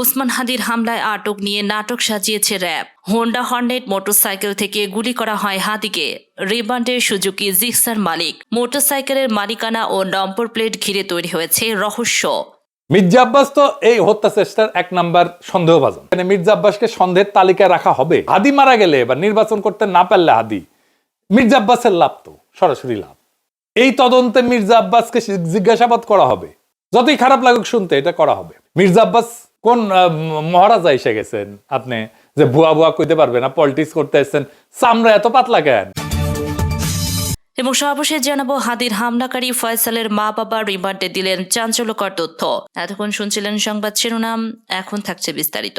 ওসমান হাদির হামলায় আটক নিয়ে নাটক সাজিয়েছে র্যাব। হোন্ডা হর্নেট মোটরসাইকেল থেকে গুলি করা হয় হাদিকে রিবান্ডের সুজুকি জিক্সার মালিক। মোটরসাইকেলের মালিকানা ও নম্বর প্লেট ঘিরে তৈরি হয়েছে রহস্য। মির্জা আব্বাস তো এই হত্যা চেষ্টার এক নাম্বার সন্দেহভাজন। মানে মির্জা আব্বাসকে সন্দেহের তালিকায় রাখা হবে। হাদি মারা গেলে বা নির্বাচন করতে না পারলে হাদি। মির্জা আব্বাসের লাভ তো, সরাসরি লাভ। এই তদন্তে মির্জা আব্বাসকে জিজ্ঞাসাবাদ করা হবে। যতই খারাপ লাগুক শুনতে, এটা করা হবে। মির্জা আব্বাস কোন মহারাজা এসে গেছেন আপনি? যে ভুয়া ভুয়া কইতে পারবেন না পলিটিক্স করতে এসছেন। চামড়া এত পাতলা কেন? এবং সর্বশেষ জানাব হাদির হামলাকারী ফয়সালের মা বাবা রিমান্ডে দিলেন চাঞ্চল্যকর তথ্য। এতক্ষণ শুনছিলেন সংবাদ শিরোনাম, এখন থাকছে বিস্তারিত।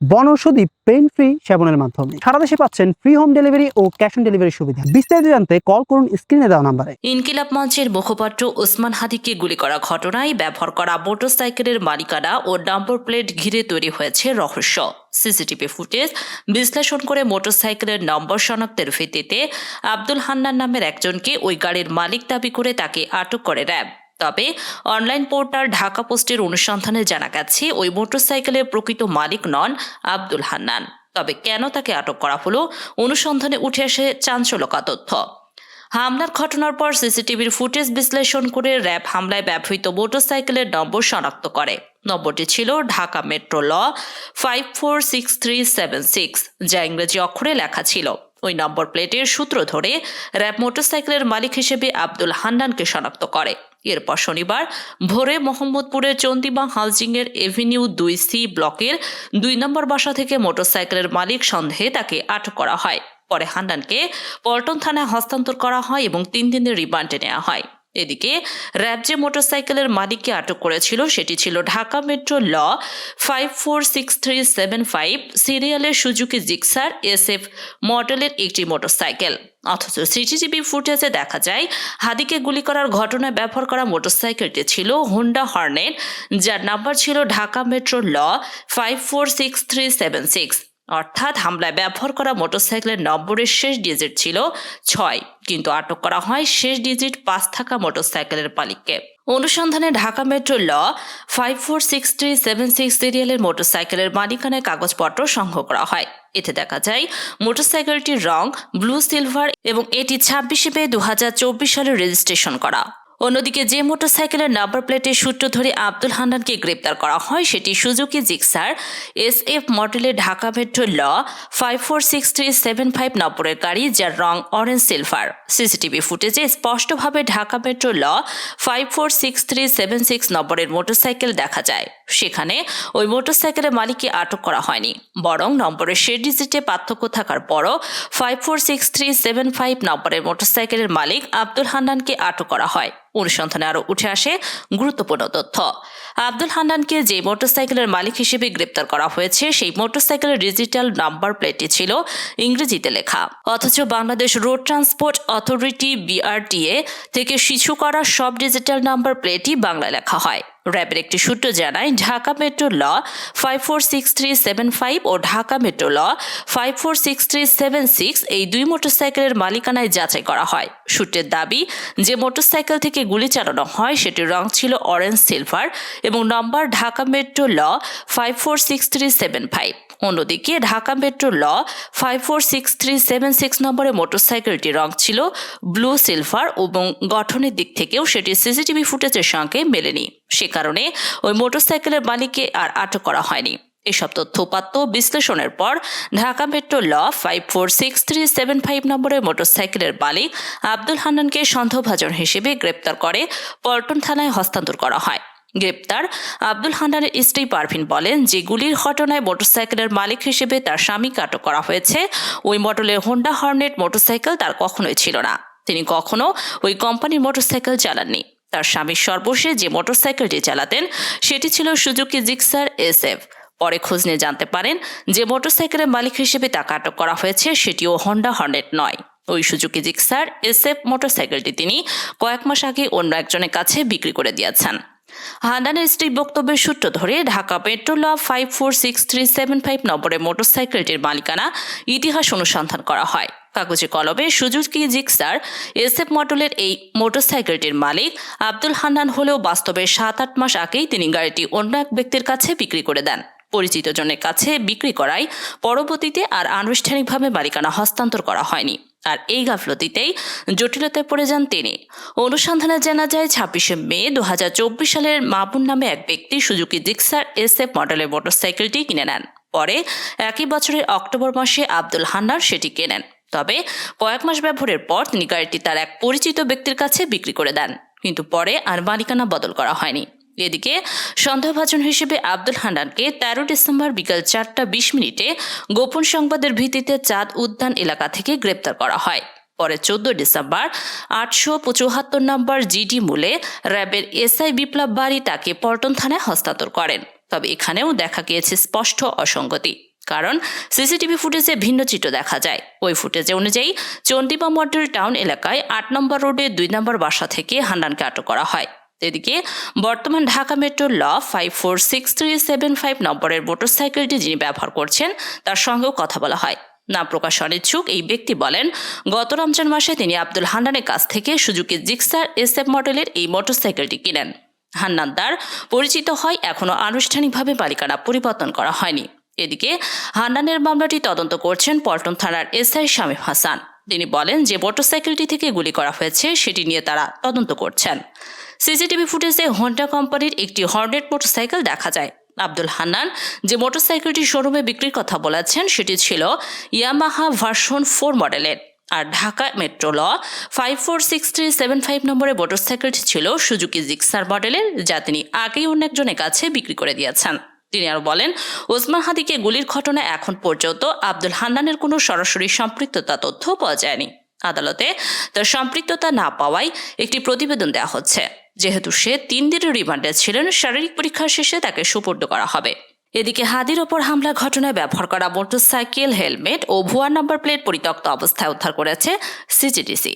বনৌষধি পেইন ফ্রি সেবনের মাধ্যমে। সারা দেশে পাচ্ছেন ফ্রি হোম ডেলিভারি ও ক্যাশ অন ডেলিভারি সুবিধা। বিস্তারিত জানতে কল করুন স্ক্রিনে দেওয়া নাম্বারে। ইনকিলাব মঞ্চের মুখপাত্র ওসমান হাদিকে গুলি করা ঘটনায় ব্যবহার করা মোটরসাইকেলের মালিকানা ও নম্বর প্লেট ঘিরে তৈরি হয়েছে রহস্য। সিসিটিভি ফুটেজ বিশ্লেষণ করে মোটরসাইকেলের নম্বর শনাক্তের ভিত্তিতে আব্দুল হান্নান নামের একজনকে ওই গাড়ির মালিক দাবি করে তাকে আটক করে র্যাব। তবে অনলাইন পোর্টাল ঢাকা পোস্টের অনুসন্ধানে জানা গেছে, ওই মোটরসাইকেলের প্রকৃত মালিক নন আব্দুল হান্নান। তবে কেন তাকে আটক করা হলো, অনুসন্ধানে উঠে আসে চাঞ্চল্যকর তথ্য। হামলার ঘটনার পর সিসিটিভির ফুটেজ বিশ্লেষণ করে র্যাব হামলায় ব্যবহৃত মোটরসাইকেলের নম্বর শনাক্ত করে। নম্বরটি ছিল ঢাকা মেট্রো ল five four six three seven six যা ইংরেজি অক্ষরে লেখা ছিল। ওই নম্বর প্লেটের সূত্র ধরে র্যাব মোটরসাইকেলের মালিক হিসেবে আব্দুল হান্নানকে শনাক্ত করে। এরপর শনিবার ভোরে মোহাম্মদপুরের চন্দিমা হাউজিংয়ের এভিনিউ দুই সি ব্লকের দুই নম্বর বাসা থেকে মোটরসাইকেলের মালিক সন্দেহে তাকে আটক করা হয়। পরে হান্ডানকে পল্টন থানায় হস্তান্তর করা হয় এবং তিন দিনের রিমান্ডে নেওয়া হয়। এদিকে র্যাব যে মোটরসাইকেলের মালিককে আটক করেছিল, সেটি ছিল ঢাকা মেট্রো ল five four six three seven five সিরিয়ালের সুজুকি জিক্সার এস এফ মডেলের একটি মোটরসাইকেল। অথচ সিসিটিভি ফুটেজে দেখা যায়, হাদিকে গুলি করার ঘটনায় ব্যবহার করা মোটরসাইকেলটি ছিল হুন্ডা হর্নেট, যার নাম্বার ছিল ঢাকা মেট্রো ল five four six three seven six অর্থাৎ হামলায় ব্যবহার করা মোটরসাইকেলের নম্বরের শেষ ডিজিট ছিল ছয়, কিন্তু আটক করা হয় শেষ ডিজিট পাঁচ থাকা মোটরসাইকেলের মালিককে। অনুসন্ধানে ঢাকা মেট্রো ল five four six three seven six সিরিয়ালের মোটরসাইকেলের মালিকানায় কাগজপত্র সংগ্রহ করা হয়। এতে দেখা যায়, মোটরসাইকেলটির রং ব্লু সিলভার এবং এটি ছাব্বিশে মে দু হাজার চব্বিশ সালে রেজিস্ট্রেশন করা। অন্যদিকে যে মোটরসাইকেলের নাম্বার প্লেটের সূত্র ধরে আব্দুল হান্নানকে গ্রেপ্তার করা হয়, সেটি সুজুকি জিক্সার এস এফ মডেলের ঢাকা মেট্রো ল five four six three seven five নম্বরের গাড়ি, যার রং অরেঞ্জ সিলভার সিসিটিভি ফুটেজে স্পষ্টভাবে ঢাকা মেট্রো ল five four six three seven six নম্বরের মোটরসাইকেল দেখা যায়। সেখানে ওই মোটরসাইকেলের মালিককে আটক করা হয়নি। বরং নম্বরের শেষ ডিজিটে পার্থক্য থাকার পরও five four six three seven five নম্বরের মোটরসাইকেলের মালিক আব্দুল হান্নানকে আটক করা হয়। অনুসন্ধানে আরও উঠে আসে গুরুত্বপূর্ণ তথ্য। আব্দুল হান্নানকে যে মোটরসাইকেলের মালিক হিসেবে গ্রেপ্তার করা হয়েছে, সেই মোটরসাইকেলের ডিজিটাল নাম্বার প্লেটটি ছিল ইংরেজিতে লেখা। অথচ Bangladesh road transport authority BRTA থেকে শিশু করা সব ডিজিটাল নাম্বার প্লেটই বাংলায় লেখা হয়। র্যাবের একটি সূত্র জানায়, ঢাকা মেট্রো ল five four six three seven five ও ঢাকা মেট্রো ল five four six three seven six এই দুই মোটরসাইকেলের মালিকানায় যাচাই করা হয়। সূত্রের দাবি, যে মোটরসাইকেল থেকে গুলি চালানো হয়, সেটির রং ছিল অরেঞ্জ সিলভার এবং নম্বর ঢাকা মেট্রো ল five four six three seven five অন্যদিকে ঢাকা মেট্রো ল five four six three seven six নম্বরের মোটরসাইকেলটির রং ছিল ব্লু সিলভার এবং গঠনের দিক থেকেও সেটি সিসিটিভি ফুটেজের সঙ্গে মেলেনি। সে কারণে ওই মোটরসাইকেলের মালিককে আর আটক করা হয়নি। এসব তথ্য উপাত্ত বিশ্লেষণের পর ঢাকা মেট্রো ল five four six three seven five নম্বরের মোটরসাইকেলের মালিক আব্দুল হান্নানকে সন্দেহভাজন হিসেবে গ্রেপ্তার করে পল্টন থানায় হস্তান্তর করা হয়। গ্রেপ্তার। আব্দুল হান্নানের স্ত্রী পারভিন বলেন যে গুলির ঘটনায় মোটরসাইকেলের মালিক হিসেবে তার স্বামীকে আটক করা হয়েছে। ওই মডেলের হোন্ডা হর্নেট মোটরসাইকেল তার কখনোই ছিল না। তিনি কখনো ওই কোম্পানির মোটরসাইকেল চালাননি। তার স্বামীর সর্বশেষ যে মোটরসাইকেলটি চালাতেন, সেটি ছিল সুজুকি জিক্সার এস এফ। পরে খোঁজ নিয়ে জানতে পারেন যে মোটরসাইকেলের মালিক হিসেবে তাকে আটক করা হয়েছে, সেটিও হন্ডা হর্নেট নয়। ওই সুজুকি জিক্সার এস এফ মোটরসাইকেলটি তিনি কয়েক মাস আগে অন্য একজনের কাছে বিক্রি করে দিয়েছেন। হান্নানের স্ত্রীর বক্তব্যের সূত্র ধরে, ঢাকা পেট্রোল ল five four six three seven five নম্বরের মোটরসাইকেলটির মালিকানা ইতিহাস অনুসন্ধান করা হয়। কাগজে কলমে সুজুকি জিক্সার, এসএফ মডেলের এই মোটরসাইকেলটির মালিক আব্দুল হান্নান হলেও বাস্তবে সাত আট মাস আগেই তিনি গাড়িটি অন্য এক ব্যক্তির কাছে বিক্রি করে দেন। পরিচিত জনের কাছে বিক্রি করায় পরবর্তীতে আর আনুষ্ঠানিকভাবে মালিকানা হস্তান্তর করা হয়নি। আর এই গাফলতিতেই জটিলতায় পড়ে যান তিনি। অনুসন্ধানে জানা যায়, ছাব্বিশে মে দু হাজার চব্বিশ সালের মাবুন নামে এক ব্যক্তি সুজুকি জিক্সার এসএফ মডেলের মোটরসাইকেলটি কিনে নেন। পরে একই বছরের অক্টোবর মাসে আব্দুল হান্নার সেটি কেনেন। তবে কয়েক মাস ব্যবহারের পর তিনি গাড়িটি তার এক পরিচিত ব্যক্তির কাছে বিক্রি করে দেন। কিন্তু পরে আর মালিকানা বদল করা হয়নি। এদিকে সন্দেহভাজন হিসেবে আব্দুল হান্নানকে তেরো ডিসেম্বর বিকাল চারটা বিশ মিনিটে গোপন সংবাদের ভিত্তিতে চাঁদ উদ্যান এলাকা থেকে গ্রেপ্তার করা হয়। পরে চোদ্দ ডিসেম্বর আটশো পঁচাত্তর নম্বর জিডি মূলে র্যাবের এসআই বিপ্লব বাড়ি তাকে পল্টন থানায় হস্তান্তর করেন। তবে এখানেও দেখা গিয়েছে স্পষ্ট অসঙ্গতি, কারণ সিসিটিভি ফুটেজে ভিন্ন চিত্র দেখা যায়। ওই ফুটেজে অনুযায়ী চণ্ডীবা মডেল টাউন এলাকায় আট নম্বর রোডে দুই নম্বর বাসা থেকে হান্নানকে আটক করা হয়। এদিকে বর্তমান ঢাকা মেট্রো ল five four six three seven five নম্বরের মোটরসাইকেলটি যিনি ব্যবহার করছেন, তার সঙ্গেও কথা বলা হয়। না প্রকাশ অনিচ্ছুক। এই ব্যক্তি বলেন, গত রমজান মাসে তিনি আব্দুল হান্নানের কাছ থেকে সুজুকি জিক্সার এসএফ মডেলের এই মোটরসাইকেলটি কিনেন। হান্নান তার পরিচিত হয় এখনও আনুষ্ঠানিকভাবে মালিকানা পরিবর্তন করা হয়নি। এদিকে হান্নানের মামলাটি তদন্ত করছেন পল্টন থানার এসআই শামীম হাসান। তিনি বলেন, যে মোটরসাইকেলটি থেকে গুলি করা হয়েছে, সেটি নিয়ে তারা তদন্ত করছেন। সিসিটিভি ফুটেজে হন্ডা কোম্পানির একটি হর্নেট মোটরসাইকেল দেখা যায়। আব্দুল হান্নান যে মোটরসাইকেলটি শোরুমে বিক্রির কথা বলেছেন, সেটি ছিল ইয়ামাহা ভার্সন ফোর মডেলের। আর ঢাকা মেট্রো ল five four six three seven five নম্বরের মোটরসাইকেলটি ছিল সুজুকি জিক্সার মডেলের, যা তিনি আগেই অন্য একজনের কাছে বিক্রি করে দিয়েছেন। তিনি আরও বলেন, ওসমান হাদিকে গুলির ঘটনায় এখন পর্যন্ত আব্দুল হান্নানের কোনো সরাসরি সম্পৃক্ততা তথ্য পাওয়া যায়নি। আদালতে তার সম্পৃক্ততা না পাওয়ায় একটি প্রতিবেদন দেওয়া হচ্ছে। যেহেতু সে তিন দিনের রিমান্ডে ছিলেন, শারীরিক পরীক্ষা শেষে তাকে সুপর্দ করা হবে। এদিকে হাদির ওপর হামলা ঘটনায় ব্যবহার করা মোটরসাইকেল, হেলমেট ও ভুয়া নাম্বার প্লেট পরিত্যক্ত অবস্থায় উদ্ধার করেছে সিজিডিসি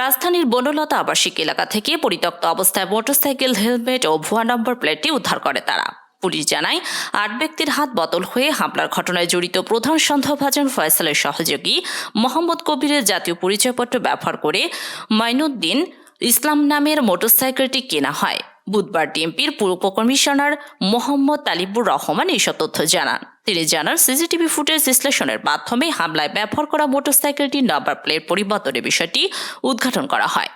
রাজধানীর বনলতা আবাসিক এলাকা থেকে পরিত্যক্ত অবস্থায় মোটরসাইকেল, হেলমেট ও ভুয়া নম্বর প্লেটটি উদ্ধার করে তারা। পুলিশ জানায়, আট ব্যক্তির হাত বদল হয়ে হামলার ঘটনায় জড়িত প্রধান সন্দেহভাজন ফয়সালের সহযোগী মোহাম্মদ কবিরের জাতীয় পরিচয়পত্র ব্যবহার করে মাইনুদ্দিন ইসলাম নামের মোটরসাইকেলটি কেনা হয়। বুধবার ডিএমপির পুর কমিশনার মোহাম্মদ তালিবুর রহমান এইসব তথ্য জানান। তিনি জানান, সিসিটিভি ফুটেজ বিশ্লেষণের মাধ্যমে হামলায় ব্যবহার করা মোটরসাইকেলটির নাম্বার প্লেট পরিবর্তনের বিষয়টি উদ্ঘাটন করা হয়।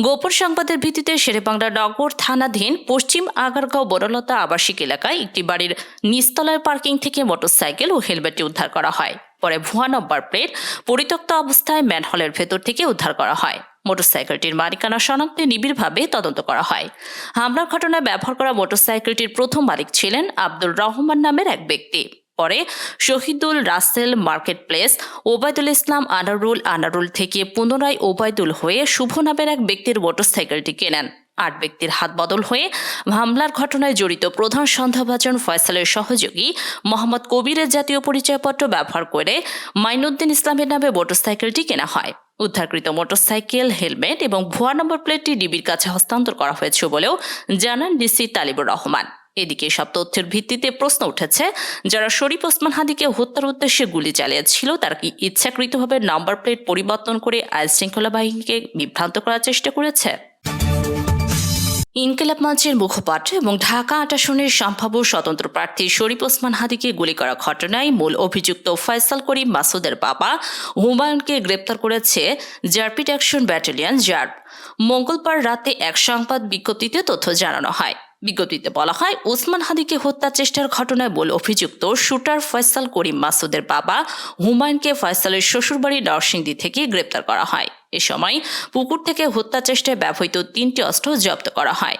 গোপন সংবাদের ভিত্তিতে শেরেবাংলা নগর থানাধীন পশ্চিম আগারগাঁও বনলতা আবাসিক এলাকায় একটি বাড়ির নিচতলার পার্কিং থেকে মোটরসাইকেল ও হেলমেটটি উদ্ধার করা হয়। পরে ভুয়া নম্বর প্লেট পরিত্যক্ত অবস্থায় ম্যানহলের ভেতর থেকে উদ্ধার করা হয়। মোটরসাইকেলটির মালিকানা শনাক্তে নিবিড়ভাবে তদন্ত করা হয়। হামলার ঘটনায় ব্যবহার করা মোটরসাইকেলটির প্রথম মালিক ছিলেন আব্দুল রহমান নামের এক ব্যক্তি। পরে শহীদুল রাসেল মার্কেট প্লেস ওবায়দুল ইসলাম আনারুল আনারুল থেকে পুনরায় ওবায়দুল হয়ে শুভ নামের এক ব্যক্তির মোটরসাইকেলটি কেনেন। আট ব্যক্তির হাত বদল হয়ে হামলার ঘটনায় জড়িত প্রধান সন্দেহভাজন ফয়সালের সহযোগী মোহাম্মদ কবিরের জাতীয় পরিচয়পত্র ব্যবহার করে মাইনুদ্দিন ইসলামের নামে মোটরসাইকেলটি কেনা হয়। উদ্ধারকৃত মোটরসাইকেল, হেলমেট এবং ভুয়া নম্বর প্লেটটি ডিবির কাছে হস্তান্তর করা হয়েছে বলেও জানান ডিসি তালিবুর রহমান। এদিকে সব তথ্যের ভিত্তিতে প্রশ্ন উঠেছে, যারা শরীফ ওসমান হাদিকে হত্যার উদ্দেশ্যে গুলি চালিয়েছিল, তারা কি ইচ্ছাকৃতভাবে নাম্বার প্লেট পরিবর্তন করে আইন শৃঙ্খলা বাহিনীকে বিভ্রান্ত করার চেষ্টা করেছে? ইনকিলাব মঞ্চের মুখপাত্র এবং ঢাকা আট আসনের সম্ভাব্য স্বতন্ত্র প্রার্থী শরীফ ওসমান হাদিকে গুলি করা ঘটনায় মূল অভিযুক্ত ফয়সাল করিম মাসুদের বাবা হুমায়ুনকে গ্রেপ্তার করেছে র্যাপিড অ্যাকশন ব্যাটালিয়ান জার্প মঙ্গলবার রাতে এক সংবাদ বিজ্ঞপ্তিতে তথ্য জানানো হয়। বিজ্ঞপ্তিতে বলা হয়, ওসমান হাদিকে হত্যা চেষ্টার ঘটনায় মূল অভিযুক্ত শুটার ফয়সাল করিম মাসুদের বাবা হুমায়ুনকে ফয়সালের শ্বশুরবাড়ি নরসিংদী থেকে গ্রেপ্তার করা হয়। এ সময় পুকুর থেকে হত্যা চেষ্টায় ব্যবহৃত তিনটি অস্ত্র জব্দ করা হয়।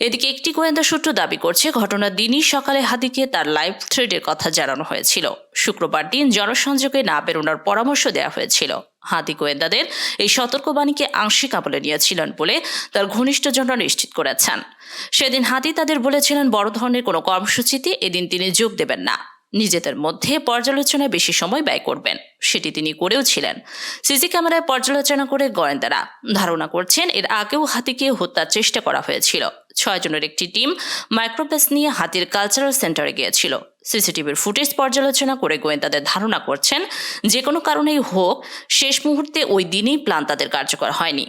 এদিকে একটি গোয়েন্দা সূত্র দাবি করছে ঘটনার দিনই সকালে হাদিকে তার লাইভ থ্রেডের কথা জানানো হয়েছিল। শুক্রবার দিন জনসংযোগে না বেরোনোর পরামর্শ দেওয়া হয়েছিল। হাতি গোয়েন্দাদের এই সতর্কবাণীকে আংশিক আমলে নিয়েছিলেন বলে তার ঘনিষ্ঠজনরা নিশ্চিত করেছেন। সেদিন হাতি তাদের বলেছিলেন, বড় ধরনের কোনো কর্মসূচিতে এদিন তিনি যোগ দেবেন না। নিজেদের মধ্যে পর্যালোচনায় বেশি সময় ব্যয় করবেন। সেটি তিনি করেও ছিলেন। সিসি ক্যামেরায় পর্যালোচনা করে গোয়েন্দারা ধারণা করছেন, এর আগেও হাতিকে হত্যার চেষ্টা করা হয়েছিল। ছয়জনের একটি টিম মাইক্রোবাস নিয়ে হাতির কালচারাল সেন্টারে গিয়েছিল। সিসিটিভির ফুটেজ পর্যালোচনা করে গোয়েন্দাদের ধারণা করছেন, যে কোনো কারণেই হোক, শেষ মুহূর্তে ওই দিনই প্ল্যান তাদের কার্যকর হয়নি।